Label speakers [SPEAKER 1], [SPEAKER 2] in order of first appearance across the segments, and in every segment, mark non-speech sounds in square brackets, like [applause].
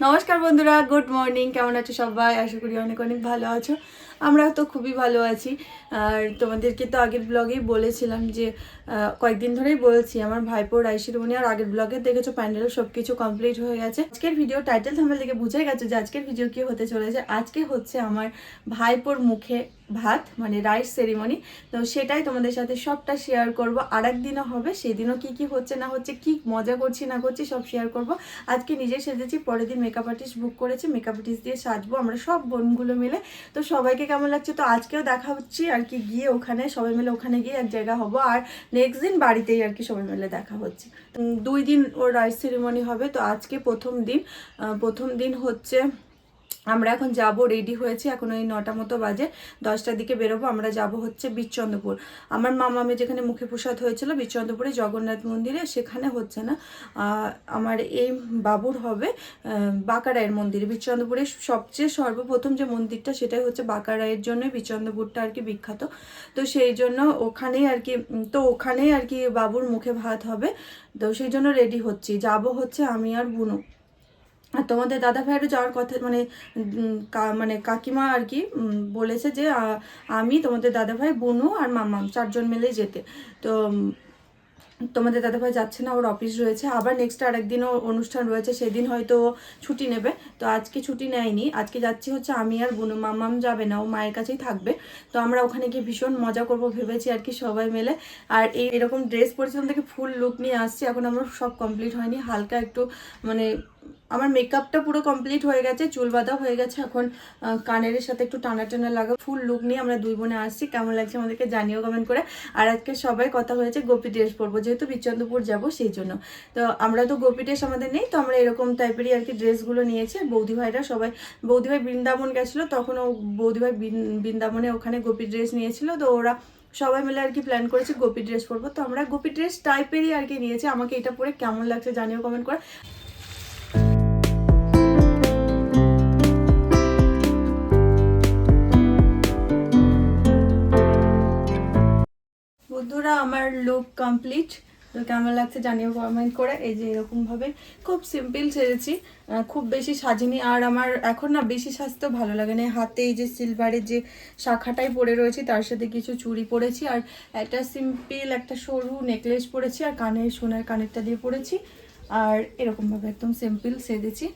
[SPEAKER 1] নমস্কার বন্ধুরা good morning কেমন আছো সবাই? আশা করি অনেক অনেক ভালো আছো। আমরা তো খুবই ভালো আছি। আর তোমাদেরকে তো আগের ব্লগেই বলেছিলাম যে কয়েকদিন ধরেই বলছি, আমার ভাইপোর আইসিরমনি আর আগের ব্লগে দেখেছ প্যান্ডেল সব কিছু কমপ্লিট হয়ে গেছে। আজকের ভিডিও টাইটেল থামেল থেকে বুঝে গেছে যে, আজকের ভিডিও কি হতে চলেছে। আজকে হচ্ছে আমার ভাইপোর মুখে ভাত মানে রাইস সেরিমনি তো সেটাই তোমাদের সাথে সবটা শেয়ার করব। আর একদিনও হবে, সেদিনও কি কি হচ্ছে, না হচ্ছে, কি মজা করছি, না করছি, সব শেয়ার করব। আজকে নিজে সেজেছি, পরের দিন মেকআপ আর্টিস্ট বুক করেছি মেকআপ আর্টিস্ট দিয়ে সাজবো, আমরা সব বোনগুলো মিলে। তো সবাইকে কেমন লাগছে? তো আজকেও দেখা হচ্ছে আর কি গিয়ে ওখানে, সবাই মিলে ওখানে গিয়ে এক জায়গা হব। আর নেক্সট দিন বাড়িতেই আর কি সবাই মিলে দেখা হচ্ছে। দুই দিন ওর রাইস সেরিমনি হবে। তো আজকে প্রথম দিন প্রথম দিন হচ্ছে আমরা এখন যাব রেডি হয়েছি। এখন ওই নটা মতো বাজে, দশটার দিকে বেরোবো। আমরা যাব হচ্ছে বিচন্দ্রপুর। আমার মামামে যেখানে মুখে প্রসাদ হয়েছিল, বিচন্দ্রপুরে জগন্নাথ মন্দিরে। সেখানে হচ্ছে না আমার এই বাবুর হবে বাঁকারায়ের মন্দিরে। বিচন্দ্রপুরে সবচেয়ে সর্বপ্রথম যে মন্দিরটা, সেটাই হচ্ছে বাঁকারায়ের জন্য বিচন্দ্রপুরটা আর কি বিখ্যাত। তো সেই জন্য ওখানেই আর কি তো ওখানেই আর কি বাবুর মুখে ভাত হবে। তো সেই জন্য রেডি হচ্ছি। যাব হচ্ছে আমি আর বুনু। আর তোমাদের দাদা ভাইয়েরও যাওয়ার কথা মানে মানে কাকিমা আর কি বলেছে যে আমি তোমাদের দাদা ভাই, বোনু আর মামাম চারজন মিলেই যেতে। তো তোমাদের দাদা ভাই যাচ্ছে না, ওর অফিস রয়েছে। আবার নেক্সট আর একদিনও অনুষ্ঠান রয়েছে, সেদিন হয়তো ছুটি নেবে। তো আজকে ছুটি নেয়নি। আজকে যাচ্ছি হচ্ছে আমি আর বুনু মামাম যাবে না, ও মায়ের কাছেই থাকবে। তো আমরা ওখানে গিয়ে ভীষণ মজা করব ভেবেছি আর কি সবাই মিলে। আর এই, এরকম ড্রেস পরেছিলাম থেকে ফুল লুক নিয়ে আসছি, এখন আমার সব কমপ্লিট হয়নি। হালকা একটু মানে আমার মেকআপটা পুরো কমপ্লিট হয়ে গেছে, চুল বাঁধা হয়ে গেছে। এখন কানের সাথে একটু টানা টানা লাগা ফুল লুক নিয়ে আমরা দুই বোনে আসছি। কেমন লাগছে আমাদেরকে জানিও কমেন্ট করে। আর আজকে সবাই কথা হয়েছে গোপী ড্রেস পরবো। যেহেতু বিচন্দ্রপুর যাব, সেই জন্য। তো আমরা তো গোপী ড্রেস আমাদের নেই, তো আমরা এরকম টাইপেরই আর কি ড্রেসগুলো নিয়েছি। বৌদি ভাইরা সবাই বৌদি ভাই বৃন্দাবন গেছিল তখন ও বৌদি ভাই বৃন্দাবনে ওখানে গোপী ড্রেস নিয়েছিল। তো ওরা সবাই মিলে আর কি প্ল্যান করেছে গোপী ড্রেস পরবো। তো আমরা গোপী ড্রেস টাইপেরই আর কি নিয়েছি। আমাকে এটা পরে কেমন লাগছে জানিও কমেন্ট করে। বন্ধুরা আমার লুক কমপ্লিট তো কেমন লাগছে জানিও কমেন্ট করে। এই যে এরকম ভাবে খুব সিম্পল আহ, খুব বেশি সাজিনি। আর আমার এখন না বেশি সাজতেও ভালো লাগে না। হাতে এই যে সিলভারের যে শাখাটাই পরে রয়েছে তার সাথে কিছু চুড়ি পরেছি। আর একটা সিম্পল একটা সরু নেকলেস পরেছি। আর কানে সোনার কানেরটা দিয়ে পরেছি। আর এরকম ভাবে একদম সিম্পল সেজেছি।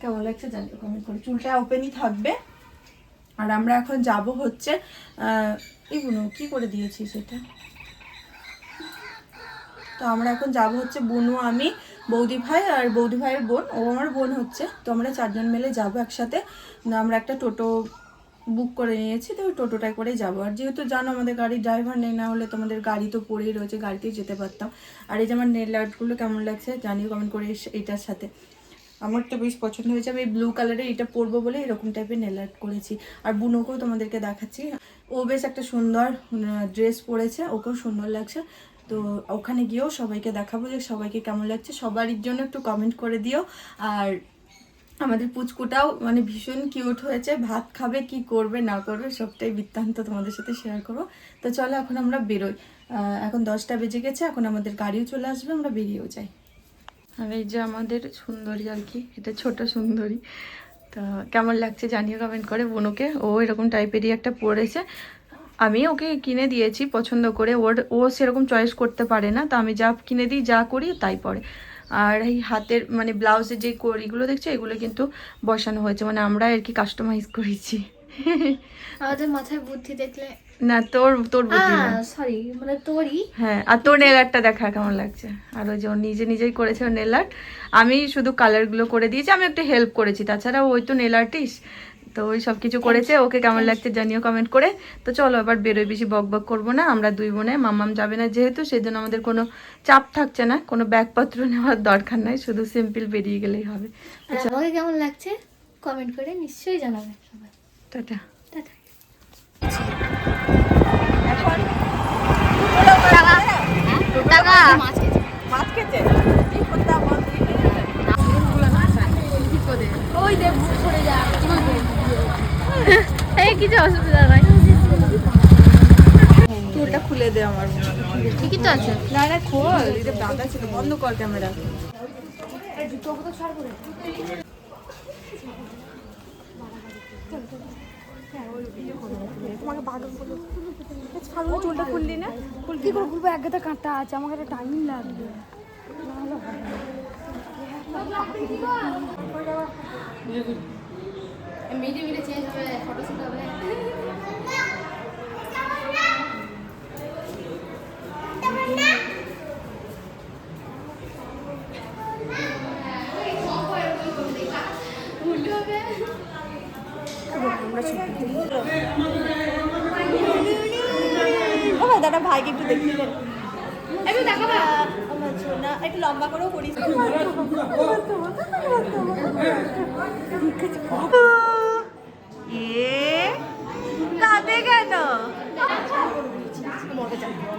[SPEAKER 1] কেমন লাগছে জানিও কমেন্ট করে। চুলটা ওপেনই থাকবে। আর আমরা এখন যাব হচ্ছে এগুলো কি করে দিয়েছি সেটা? তো আমরা এখন যাব হচ্ছে বুনু, আমি, বৌদি ভাই আর বৌদি ভাইয়ের বোন। ও আমার বোন হচ্ছে। তো আমরা চারজন মিলে যাব একসাথে। আমরা একটা টোটো বুক করে নিয়েছি, তো ওই টোটোটায় করেই যাব। আর যেহেতু জানো আমাদের গাড়ির ড্রাইভার নেই, না হলে তোমাদের গাড়ি তো পড়েই রয়েছে, গাড়িতেই যেতে পারতাম। আর এই যে আমার নেল আর্টগুলো কেমন লাগছে জানিও কমেন্ট করে এইটার সাথে। আমার তো বেশ পছন্দ হয়েছে। আমি ব্লু কালারের এটা পরবো বলে এরকম টাইপের নেল আর্ট করেছি। আর বুনোকেও তোমাদেরকে দেখাচ্ছি। ও বেশ একটা সুন্দর ড্রেস পরেছে। ওকেও সুন্দর লাগছে। তো ওখানে গিয়েও সবাইকে দেখাবো যে সবাইকে কেমন লাগছে। সবারই জন্য একটু কমেন্ট করে দিও। আর আমাদের পুচকুটাও মানে ভীষণ কিউট হয়েছে। ভাত খাবে, কি করবে, না করবে, সবটাই বৃত্তান্ত তোমাদের সাথে শেয়ার করব। তো চলো এখন আমরা বেরোই। এখন দশটা বেজে গেছে, এখন আমাদের গাড়িও চলে আসবে, আমরা বেরিয়েও যাই। আর এই যে আমাদের সুন্দরী আর কি, এটা ছোট সুন্দরী। তো কেমন লাগছে জানিও কমেন্ট করে, বোনকে। ও এরকম টাইপেরই একটা পরেছে আমি ওকে কিনে দিয়েছি পছন্দ করে। ওর ও সেরকম চয়েস করতে পারে না তো আমি যা কিনে দিই যা করি তাই পরে। আর এই হাতের মানে ব্লাউজের যে কড়িগুলো দেখছ? এগুলো কিন্তু বসানো হয়েছে। মানে আমরা আর কি কাস্টমাইজ করেছি।
[SPEAKER 2] আমাদের মাথায় বুদ্ধি দেখলে
[SPEAKER 1] না তোর তোর বুদ্ধি না।
[SPEAKER 2] সরি মানে তোরই।
[SPEAKER 1] হ্যাঁ আর তোর নেল আর্টটা দেখা কেমন লাগছে? আর ওই যে ও নিজে নিজেই করেছে নেল আর্ট আমি শুধু কালারগুলো করে দিয়েছি আমি একটু হেল্প করেছি। তাছাড়া ওই তো নেল আর্টিস্ট তো ওই সব কিছু করেছে ওকে কেমন লাগছে জানিও কমেন্ট করে। তো চলো এবার বেরোয় বেশি বক বক করব না আমরা দুই বোনে মামাম যাবে না যেহেতু সেই জন্য আমাদের কোনো চাপ থাকছে না কোনো ব্যাগপত্র নেওয়ার দরকার নাই শুধু সিম্পল বেরিয়ে গেলেই হবে।
[SPEAKER 2] আর আমাকে কেমন লাগছে? কমেন্ট করে নিশ্চয়ই জানাবে সবাই।
[SPEAKER 1] টাটা।
[SPEAKER 2] টাটা। টাকা
[SPEAKER 1] মাছ খেতে
[SPEAKER 2] কিছু অসুবিধা নাই
[SPEAKER 1] চুলটা খুলে দে আমার।
[SPEAKER 2] ঠিকই তো আছে।
[SPEAKER 1] না না খোল। এটা বাঁধা ছিল বন্ধ কর ক্যামেরা।
[SPEAKER 3] তোমাকে বলো চুলটা খুললি না? কি করে খুলবো? এক গাদা কাঁটা আছে আমাকে একটা টাইম লাগবে। না।
[SPEAKER 2] মিটে মিটে চেঞ্জ হবে ফটো হবে
[SPEAKER 1] দাদা ভাইকে একটু দেখতে দে
[SPEAKER 2] আমি দেখাবো
[SPEAKER 1] আমার সোনা একটু লম্বা করেও করিস [laughs] এ কাঁদে কেন
[SPEAKER 2] আমি পারব না তুই ধর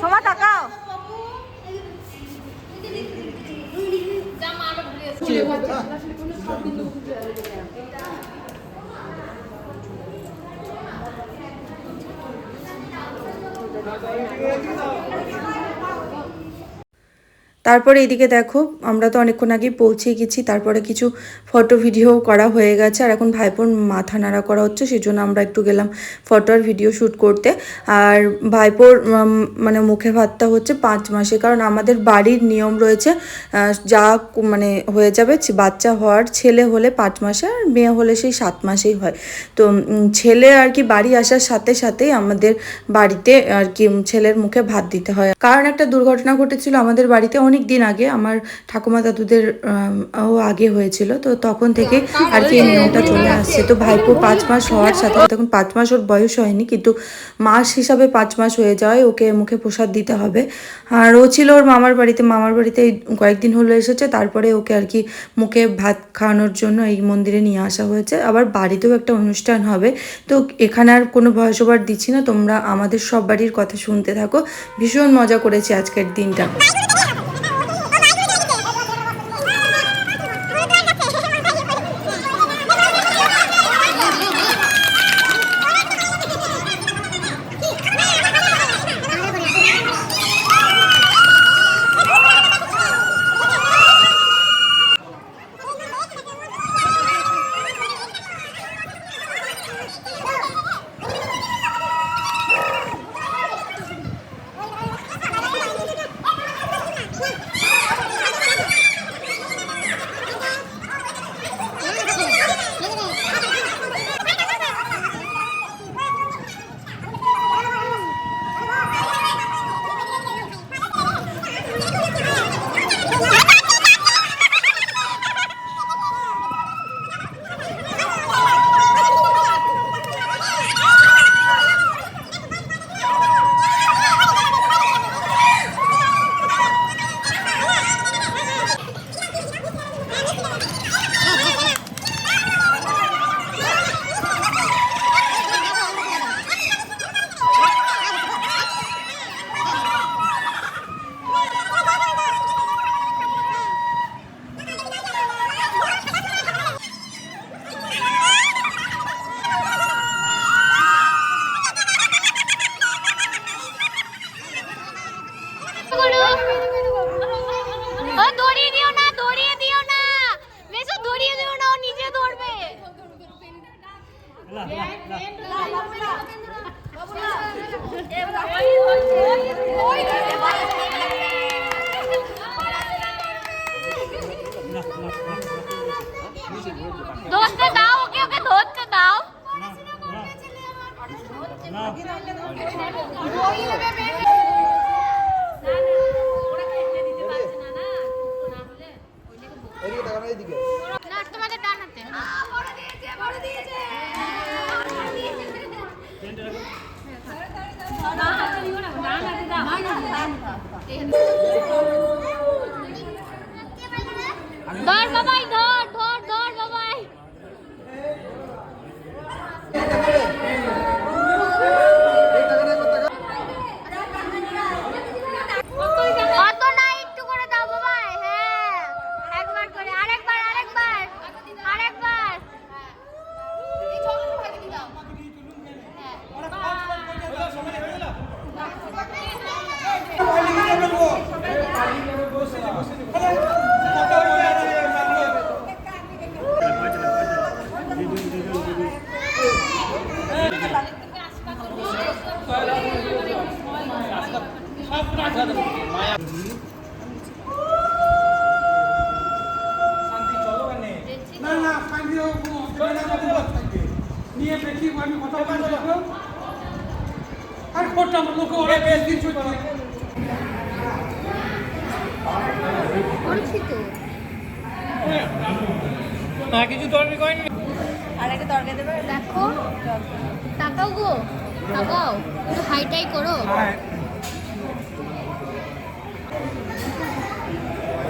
[SPEAKER 1] সোমা তাকাও।
[SPEAKER 2] ঘুরে চলে
[SPEAKER 1] তারপরে এদিকে দেখো, আমরা তো অনেকক্ষণ আগে পৌঁছে গেছি, তারপরে কিছু ফটো ভিডিও করা হয়ে গেছে। আর এখন ভাইপোর মাথা নাড়া করা হচ্ছে সেই জন্য আমরা একটু গেলাম ফটো আর ভিডিও শ্যুট করতে। আর ভাইপোর মানে মুখে ভাতটা হচ্ছে পাঁচ মাসে, কারণ আমাদের বাড়ির নিয়ম রয়েছে যা মানে হয়ে যাবে বাচ্চা হওয়ার ছেলে হলে পাঁচ মাসে আর মেয়ে হলে সেই সাত মাসেই হয়। তো ছেলে আর কি বাড়ি আসার সাথে সাথেই আমাদের বাড়িতে আর কি ছেলের মুখে ভাত দিতে হয়। কারণ একটা দুর্ঘটনা ঘটেছিল আমাদের বাড়িতে অনেক দিন আগে আমার ঠাকুমা দাদুদের ও আগে হয়েছিল তো তখন থেকে আর কি এই নিয়মটা চলে আসছে। তো ভাইপো পাঁচ মাস হওয়ার সাথে সাথে তখন পাঁচ মাস ওর বয়স হয়নি কিন্তু মাস হিসাবে পাঁচ মাস হয়ে যাওয়ায় ওকে মুখে প্রসাদ দিতে হবে। আর ও ছিল ওর মামার বাড়িতে মামার বাড়িতে কয়েকদিন হলো এসেছে তারপরে ওকে আর কি মুখে ভাত খাওয়ানোর জন্য এই মন্দিরে নিয়ে আসা হয়েছে। আবার বাড়িতেও একটা অনুষ্ঠান হবে তো এখানে আর কোনো ভয়েস ওভার দিচ্ছি না তোমরা আমাদের সব বাড়ির কথা শুনতে থাকো। ভীষণ মজা করেছি আজকের দিনটা। Yeah.
[SPEAKER 2] ও দড়িয়ে দিও না দড়িয়ে দিও না মেসো দড়িয়ে দিও না ও নিজে ধরবে ধরতে দাও ওকে ওকে ধরতে দাও না ধর বাবাই ধর
[SPEAKER 4] নিয়ে দেখি আমি কথা বলব আর করতাম লোক ওরা বেশ দিন চলছে
[SPEAKER 2] করছি তো
[SPEAKER 4] হ্যাঁ কিছু তরকারি করেনি
[SPEAKER 2] দেখো তাকাও গো। তাকাও। একটু হাইটাই করো।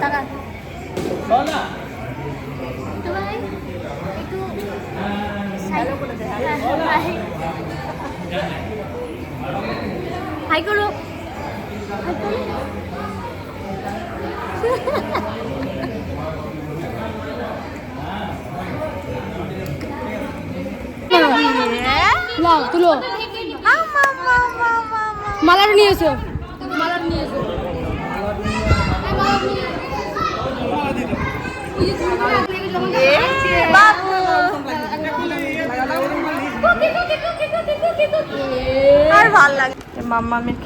[SPEAKER 2] টাকা। হ্যালো করে দে হাই করো। হাই করো।
[SPEAKER 3] লাও তুলো। মালাটা নিয়ে এসো। মালাটা নিয়ে এসো
[SPEAKER 1] আর ভালো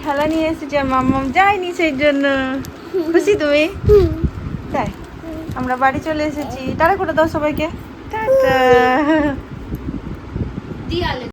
[SPEAKER 1] খেলা নিয়ে এসেছে, আর যায়নি সেই জন্য। খুশি তুমি? তাই আমরা বাড়ি চলে এসেছি। তারা করে দাও সবাইকে।